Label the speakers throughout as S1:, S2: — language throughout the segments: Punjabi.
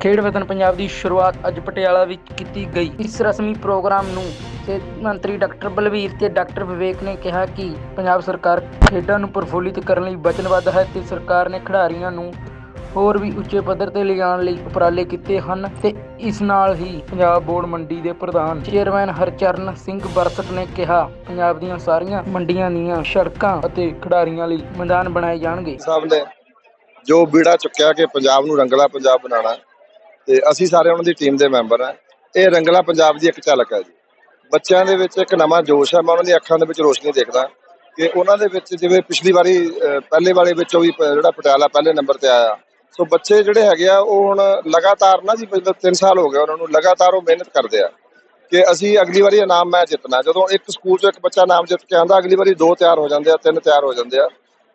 S1: ਖੇਡ ਵਤਨ ਪੰਜਾਬ ਦੀ ਸ਼ੁਰੂਆਤ ਅੱਜ ਪਟਿਆਲਾ ਵਿੱਚ ਕੀਤੀ ਗਈ। ਇਸ ਰਸਮੀ ਪ੍ਰੋਗਰਾਮ ਨੂੰ ਸਿਹਤ ਮੰਤਰੀ ਡਾਕਟਰ ਬਲਵੀਰ ਤੇ ਡਾਕਟਰ ਵਿਵੇਕ ਨੇ ਕਿਹਾ ਕਿ ਪੰਜਾਬ ਸਰਕਾਰ ਖੇਡਾਂ ਨੂੰ ਪ੍ਰਫੁੱਲਿਤ ਕਰਨ ਲਈ ਵਚਨਬੱਧ ਹੈ ਤੇ ਸਰਕਾਰ ਨੇ ਖਿਡਾਰੀਆਂ ਨੂੰ ਹੋਰ ਵੀ ਉੱਚੇ ਪੱਧਰ ਤੇ ਲਿਜਾਣ ਲਈ ਉਪਰਾਲੇ ਕੀਤੇ ਹਨ ਤੇ ਇਸ ਨਾਲ ਹੀ ਪੰਜਾਬ ਬੋਰਡ ਮੰਡੀ ਦੇ ਪ੍ਰਧਾਨ ਚੇਅਰਮੈਨ ਹਰਚਰਨ ਸਿੰਘ ਬਰਸਟ ਨੇ ਕਿਹਾ, ਪੰਜਾਬ ਦੀਆਂ ਸਾਰੀਆਂ ਮੰਡੀਆਂ ਦੀਆਂ ਸੜਕਾਂ ਅਤੇ ਖਿਡਾਰੀਆਂ ਲਈ ਮੈਦਾਨ ਬਣਾਏ ਜਾਣਗੇ।
S2: ਸਾਹਿਬ ਨੇ ਜੋ ਬੀੜਾ ਚੁੱਕਿਆ ਕਿ ਪੰਜਾਬ ਨੂੰ ਰੰਗਲਾ ਪੰਜਾਬ ਬਣਾਉਣਾ ਤੇ ਅਸੀਂ ਸਾਰੇ ਉਹਨਾਂ ਦੀ ਟੀਮ ਦੇ ਮੈਂਬਰ ਆ ਇਹ ਰੰਗਲਾ ਪੰਜਾਬ ਦੀ ਇੱਕ ਝਲਕ ਹੈ ਜੀ। ਬੱਚਿਆਂ ਦੇ ਵਿੱਚ ਇੱਕ ਨਵਾਂ ਜੋਸ਼ ਹੈ, ਮੈਂ ਉਹਨਾਂ ਦੀ ਅੱਖਾਂ ਦੇ ਵਿੱਚ ਰੋਸ਼ਨੀ ਦੇਖਦਾ ਕਿ ਉਹਨਾਂ ਦੇ ਵਿੱਚ ਜਿਵੇਂ ਪਿਛਲੀ ਵਾਰੀ ਪਹਿਲੇ ਵਾਲੇ ਵਿੱਚੋਂ ਵੀ ਜਿਹੜਾ ਪਟਿਆਲਾ ਪਹਿਲੇ ਨੰਬਰ ਤੇ ਆਇਆ। ਸੋ ਬੱਚੇ ਜਿਹੜੇ ਹੈਗੇ ਆ, ਉਹ ਹੁਣ ਲਗਾਤਾਰ ਨਾ ਜੀ, ਪਿਛਲੇ 3 ਸਾਲ ਹੋ ਗਏ ਉਹਨਾਂ ਨੂੰ, ਲਗਾਤਾਰ ਉਹ ਮਿਹਨਤ ਕਰਦੇ ਆ ਕਿ ਅਸੀਂ ਅਗਲੀ ਵਾਰੀ ਇਨਾਮ ਮੈਂ ਜਿੱਤਣਾ। ਜਦੋਂ ਇੱਕ ਸਕੂਲ ਚੋਂ ਇੱਕ ਬੱਚਾ ਨਾਮ ਜਿੱਤ ਕੇ ਆਂਦਾ ਅਗਲੀ ਵਾਰੀ ਦੋ ਤਿਆਰ ਹੋ ਜਾਂਦੇ ਆ, ਤਿੰਨ ਤਿਆਰ ਹੋ ਜਾਂਦੇ ਆ।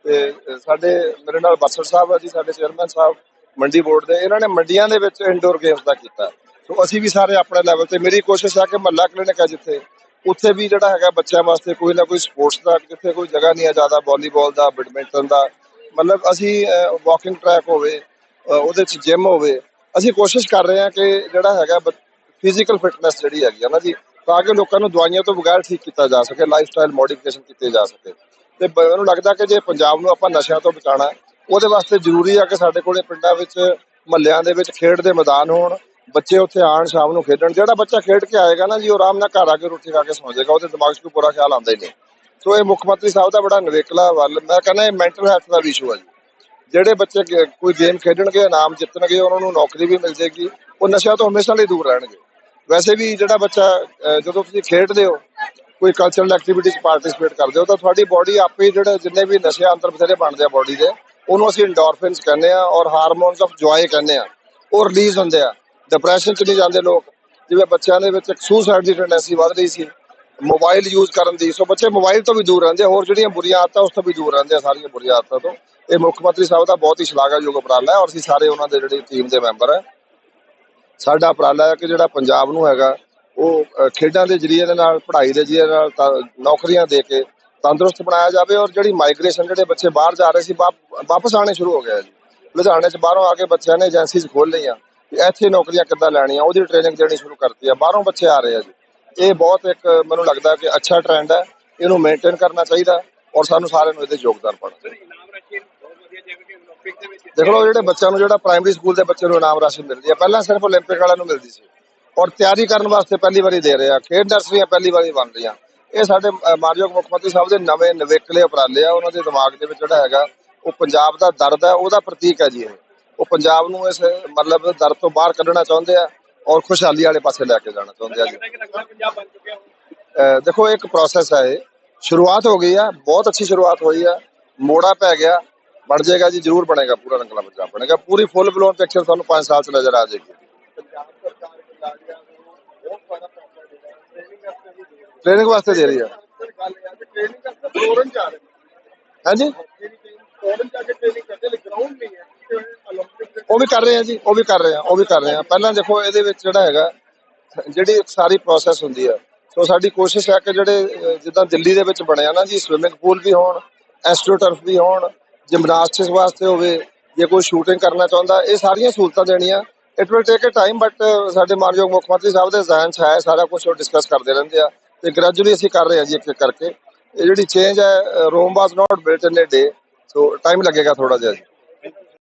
S2: ਤੇ ਸਾਡੇ ਮੇਰੇ ਨਾਲ ਬਸਰ ਸਾਹਿਬ ਆ ਜੀ, ਸਾਡੇ ਚੇਅਰਮੈਨ ਸਾਹਿਬ। ਮੰਡੀ ਬੋਰਡ ਦੇ, ਇਹਨਾਂ ਨੇ ਮੰਡੀਆਂ ਦੇ ਵਿੱਚ ਇਨਡੋਰ ਗੇਮਸ ਦਾ ਕੀਤਾ। ਸੋ ਅਸੀਂ ਵੀ ਸਾਰੇ ਆਪਣੇ ਲੈਵਲ ਤੇ, ਮੇਰੀ ਕੋਸ਼ਿਸ਼ ਹੈ ਕਿ ਮਹੱਲਾ ਕਲੀਨਿਕ ਹੈ ਜਿੱਥੇ, ਉੱਥੇ ਵੀ ਜਿਹੜਾ ਹੈਗਾ ਬੱਚਿਆਂ ਵਾਸਤੇ ਕੋਈ ਨਾ ਕੋਈ ਸਪੋਰਟਸ ਦਾ, ਜਿੱਥੇ ਕੋਈ ਜਗ੍ਹਾ ਨਹੀਂ ਹੈ ਜ਼ਿਆਦਾ ਵਾਲੀਬਾਲ ਦਾ ਬੈਡਮਿੰਟਨ ਦਾ। ਮਤਲਬ ਅਸੀਂ ਵਾਕਿੰਗ ਟਰੈਕ ਹੋਵੇ ਉਹਦੇ ਚ ਜਿਮ ਹੋਵੇ, ਅਸੀਂ ਕੋਸ਼ਿਸ਼ ਕਰ ਰਹੇ ਹਾਂ ਕਿ ਜਿਹੜਾ ਹੈਗਾ ਫਿਜ਼ੀਕਲ ਫਿਟਨੈਸ ਜਿਹੜੀ ਹੈਗੀ ਆ ਨਾ ਜੀ, ਤਾਂ ਕਿ ਲੋਕਾਂ ਨੂੰ ਦਵਾਈਆਂ ਤੋਂ ਬਗੈਰ ਠੀਕ ਕੀਤਾ ਜਾ ਸਕੇ ਲਾਈਫ ਸਟਾਈਲ ਮੋਡੀਫਿਕੇਸ਼ਨ ਕੀਤੇ ਜਾ ਸਕੇ। ਤੇ ਮੈਨੂੰ ਲੱਗਦਾ ਕਿ ਜੇ ਪੰਜਾਬ ਨੂੰ ਆਪਾਂ ਨਸ਼ਿਆਂ ਤੋਂ ਬਚਾਉਣਾ ਉਹਦੇ ਵਾਸਤੇ ਜ਼ਰੂਰੀ ਆ ਕਿ ਸਾਡੇ ਕੋਲੇ ਪਿੰਡਾਂ ਵਿੱਚ, ਮਹੱਲਿਆਂ ਦੇ ਵਿੱਚ ਖੇਡ ਦੇ ਮੈਦਾਨ ਹੋਣ, ਬੱਚੇ ਉੱਥੇ ਆਣ ਸ਼ਾਮ ਨੂੰ ਖੇਡਣ। ਜਿਹੜਾ ਬੱਚਾ ਖੇਡ ਕੇ ਆਏਗਾ ਨਾ ਜੀ, ਉਹ ਆਰਾਮ ਨਾਲ ਘਰ ਆ ਕੇ ਰੋਟੀ ਖਾ ਕੇ ਸੌਂ ਜਾਏਗਾ, ਉਹਦੇ ਦਿਮਾਗ 'ਚ ਕੋਈ ਬੁਰਾ ਖਿਆਲ ਆਉਂਦਾ ਹੀ ਨਹੀਂ। ਸੋ ਇਹ ਮੁੱਖ ਮੰਤਰੀ ਸਾਹਿਬ ਦਾ ਬੜਾ ਨਵੇਕਲਾ ਵੱਲ, ਮੈਂ ਕਹਿੰਦਾ ਇਹ ਮੈਂਟਲ ਹੈਲਥ ਦਾ ਇਸ਼ੂ ਹੈ ਜੀ। ਜਿਹੜੇ ਬੱਚੇ ਗੇ- ਕੋਈ ਗੇਮ ਖੇਡਣਗੇ, ਇਨਾਮ ਜਿੱਤਣਗੇ, ਉਹਨਾਂ ਨੂੰ ਨੌਕਰੀ ਵੀ ਮਿਲ ਜੇਗੀ ਉਹ ਨਸ਼ਿਆਂ ਤੋਂ ਹਮੇਸ਼ਾ ਲਈ ਦੂਰ ਰਹਿਣਗੇ। ਵੈਸੇ ਵੀ ਜਿਹੜਾ ਬੱਚਾ ਜਦੋਂ ਤੁਸੀਂ ਖੇਡਦੇ ਹੋ, ਕੋਈ ਕਲਚਰਲ ਐਕਟੀਵਿਟੀ 'ਚ ਪਾਰਟਿਸਿਪੇਟ ਕਰਦੇ ਹੋ, ਤਾਂ ਤੁਹਾਡੀ ਬਾਡੀ ਆਪੇ ਜਿਹੜੇ, ਜਿੰਨੇ ਵੀ ਨਸ਼ੇ ਅੰਦਰ ਬਥੇਰੇ ਬਣਦੇ ਆ ਬਾਡੀ ਦੇ ਉਹਨੂੰ ਅਸੀਂ ਐਂਡੋਰਫਿਨਸ ਕਹਿੰਦੇ ਆ ਔਰ ਹਾਰਮੋਨਸ ਆਫ ਜੋਏ ਕਹਿੰਦੇ ਆ ਉਹ ਰਿਲੀਜ਼ ਹੁੰਦੇ ਆ। ਡਿਪਰੈਸ਼ਨ 'ਚ ਨਹੀਂ ਜਾਂਦੇ ਲੋਕ। ਜਿਵੇਂ ਬੱਚਿਆਂ ਦੇ ਵਿੱਚ ਇੱਕ ਸੁਸਾਈਡ ਦੀ ਟੈਂਡੈਂਸੀ ਵੱਧ ਰਹੀ ਸੀ। ਮੋਬਾਈਲ ਯੂਜ਼ ਕਰਨ ਦੀ। ਸੋ ਬੱਚੇ ਮੋਬਾਈਲ ਤੋਂ ਵੀ ਦੂਰ ਰਹਿੰਦੇ ਆ। ਹੋਰ ਜਿਹੜੀਆਂ ਬੁਰੀਆਂ ਆਦਤਾਂ, ਉਸ ਤੋਂ ਵੀ ਦੂਰ ਰਹਿੰਦੇ ਆ ਸਾਰੀਆਂ ਬੁਰੀਆਂ ਆਦਤਾਂ ਤੋਂ। ਇਹ ਮੁੱਖ ਮੰਤਰੀ ਸਾਹਿਬ ਦਾ ਬਹੁਤ ਹੀ ਸ਼ਲਾਘਾਯੋਗ ਉਪਰਾਲਾ ਹੈ ਔਰ ਅਸੀਂ ਸਾਰੇ ਉਹਨਾਂ ਦੇ ਜਿਹੜੇ ਟੀਮ ਦੇ ਮੈਂਬਰ ਹੈ ਸਾਡਾ ਉਪਰਾਲਾ ਹੈ ਕਿ ਜਿਹੜਾ ਪੰਜਾਬ ਨੂੰ ਹੈਗਾ, ਉਹ ਖੇਡਾਂ ਦੇ ਜਰੀਏ ਦੇ ਨਾਲ, ਪੜ੍ਹਾਈ ਦੇ ਜਰੀਏ ਨਾਲ ਤਾਂ ਨੌਕਰੀਆਂ ਦੇ ਕੇ ਤੰਦਰੁਸਤ ਬਣਾਇਆ ਜਾਵੇ ਔਰ ਜਿਹੜੀ ਮਾਈਗ੍ਰੇਸ਼ਨ ਜਿਹੜੇ ਬੱਚੇ ਬਾਹਰ ਜਾ ਰਹੇ ਸੀ ਵਾਪ- ਵਾਪਸ ਆਣੇ ਸ਼ੁਰੂ ਹੋ ਗਏ ਆ ਜੀ ਲੁਧਿਆਣੇ ਚ ਬਾਹਰੋਂ ਆ ਕੇ ਬੱਚਿਆਂ ਨੇ ਏਜੰਸੀਜ਼ ਖੋਲ ਲਈਆਂ ਕਿ ਇੱਥੇ ਨੌਕਰੀਆਂ ਕਿੱਦਾਂ ਲੈਣੀਆਂ ਉਹਦੀ ਟ੍ਰੇਨਿੰਗ ਦੇਣੀ ਸ਼ੁਰੂ ਕਰਤੀ ਆ ਬਾਹਰੋਂ ਬੱਚੇ ਆ ਰਹੇ ਆ ਜੀ ਇਹ ਬਹੁਤ ਇੱਕ ਮੈਨੂੰ ਲੱਗਦਾ ਕਿ ਅੱਛਾ ਟ੍ਰੈਂਡ ਹੈ ਇਹਨੂੰ ਮੇਨਟੇਨ ਕਰਨਾ ਚਾਹੀਦਾ ਔਰ ਸਾਨੂੰ ਸਾਰਿਆਂ ਨੂੰ ਇਹਦੇ 'ਚ ਯੋਗਦਾਨ ਪਾਉਣਾ ਚਾਹੀਦਾ ਦੇਖ ਲਓ ਜਿਹੜੇ ਬੱਚਿਆਂ ਨੂੰ ਜਿਹੜਾ ਪ੍ਰਾਇਮਰੀ ਸਕੂਲ ਦੇ ਬੱਚੇ ਨੂੰ ਇਨਾਮ ਰਾਸ਼ੀ ਮਿਲਦੀ ਹੈ ਪਹਿਲਾਂ ਸਿਰਫ 올림픽 ਵਾਲਿਆਂ ਨੂੰ ਮਿਲਦੀ ਸੀ ਔਰ ਤਿਆਰੀ ਕਰਨ ਵਾਸਤੇ ਪਹਿਲੀ ਵਾਰੀ ਦੇ ਰਹੇ ਆ ਖੇਡ ਨਰਸਰੀਆਂ ਪਹਿਲੀ ਵਾਰੀ ਬਣ ਰਹੀਆਂ ਇਹ ਸਾਡੇ ਮਾਨਯੋਗ ਮੁੱਖ ਮੰਤਰੀ ਸਾਹਿਬ ਦੇ ਨਵੇਂ ਨਵੇਕਲੇ ਉਪਰਾਲੇ ਆ, ਉਹਨਾਂ ਦੇ ਦਿਮਾਗ ਦੇ ਵਿੱਚ ਜਿਹੜਾ ਹੈਗਾ, ਉਹ ਪੰਜਾਬ ਦਾ ਦਰਦ ਹੈ ਉਹਦਾ ਪ੍ਰਤੀਕ ਹੈ ਜੀ ਇਹ। ਉਹ ਪੰਜਾਬ ਨੂੰ ਇਸ, ਮਤਲਬ ਦਰਦ ਤੋਂ ਬਾਹਰ ਕੱਢਣਾ ਚਾਹੁੰਦੇ ਆ ਔਰ ਖੁਸ਼ਹਾਲੀ ਵਾਲੇ ਪਾਸੇ ਲੈ ਕੇ ਜਾਣਾ ਚਾਹੁੰਦੇ ਆ ਜੀ। ਦੇਖੋ, ਇੱਕ ਪ੍ਰੋਸੈਸ ਹੈ ਇਹ। ਸ਼ੁਰੂਆਤ ਹੋ ਗਈ ਆ, ਬਹੁਤ ਅੱਛੀ ਸ਼ੁਰੂਆਤ ਹੋਈ ਆ। ਮੋੜਾ ਪੈ ਗਿਆ, ਬਣ ਜਾਏਗਾ ਜੀ, ਜ਼ਰੂਰ ਬਣੇਗਾ ਪੂਰਾ ਰੰਗਲਾ ਪੰਜਾਬ, ਬਣੇਗਾ। ਪੂਰੀ ਫੁੱਲ ਬਲੋਨ ਪਿਕਚਰ ਤੁਹਾਨੂੰ 5 ਸਾਲ ਚ ਨਜ਼ਰ ਆ ਜਾਏਗੀ। ਟ੍ਰੇਨਿੰਗ ਵਾਸਤੇ ਦੇ ਰਹੀ ਆ। ਹਾਂਜੀ? ਉਹ ਵੀ ਕਰ ਰਹੇ ਆ ਜੀ, ਉਹ ਵੀ ਕਰ ਰਹੇ ਆ, ਉਹ ਵੀ ਕਰ ਰਹੇ ਆ। ਪਹਿਲਾਂ ਦੇਖੋ, ਇਹਦੇ ਵਿੱਚ ਜਿਹੜਾ ਹੈਗਾ, ਜਿਹੜੀ ਸਾਰੀ ਪ੍ਰੋਸੈਸ ਹੁੰਦੀ ਆ। ਸੋ ਸਾਡੀ ਕੋਸ਼ਿਸ਼ ਹੈ ਕਿ ਜਿਹੜੇ ਜਿੱਦਾਂ ਦਿੱਲੀ ਦੇ ਵਿੱਚ ਬਣਿਆ ਨਾ ਜੀ ਸਵਿਮਿੰਗ ਪੂਲ ਵੀ ਹੋਣ ਐਸਟ੍ਰੋਟਰਫ ਵੀ ਹੋਣ ਜਿਮਨਾਸਟਿਕਸ ਵਾਸਤੇ ਹੋਵੇ, ਜੇ ਕੋਈ ਸ਼ੂਟਿੰਗ ਕਰਨਾ ਚਾਹੁੰਦਾ, ਇਹ ਸਾਰੀਆਂ ਸਹੂਲਤਾਂ ਦੇਣੀਆਂ। It will take a time but ਸਾਡੇ ਮਾਨਯੋਗ ਮੁੱਖ ਮੰਤਰੀ ਸਾਹਿਬ ਦੇ ਜ਼ਿਹਨ 'ਚ ਹੈ, ਸਾਰਾ ਕੁਝ ਉਹ ਡਿਸਕਸ ਕਰਦੇ ਰਹਿੰਦੇ ਆ। ਤੇ ਗ੍ਰੈਜੂਅਲੀ ਅਸੀਂ ਕਰ ਰਹੇ ਹਾਂ ਜੀ ਇੱਕ ਇੱਕ ਕਰਕੇ। ਇਹ ਜਿਹੜੀ ਚੇਂਜ ਹੈ ਰੋਮ ਵਾਸ ਨਾਟ ਬਿਲਟ ਇਨ ਅ ਡੇ ਸੋ ਟਾਈਮ ਲੱਗੇਗਾ ਥੋੜਾ ਜਿਹਾ ਜੀ।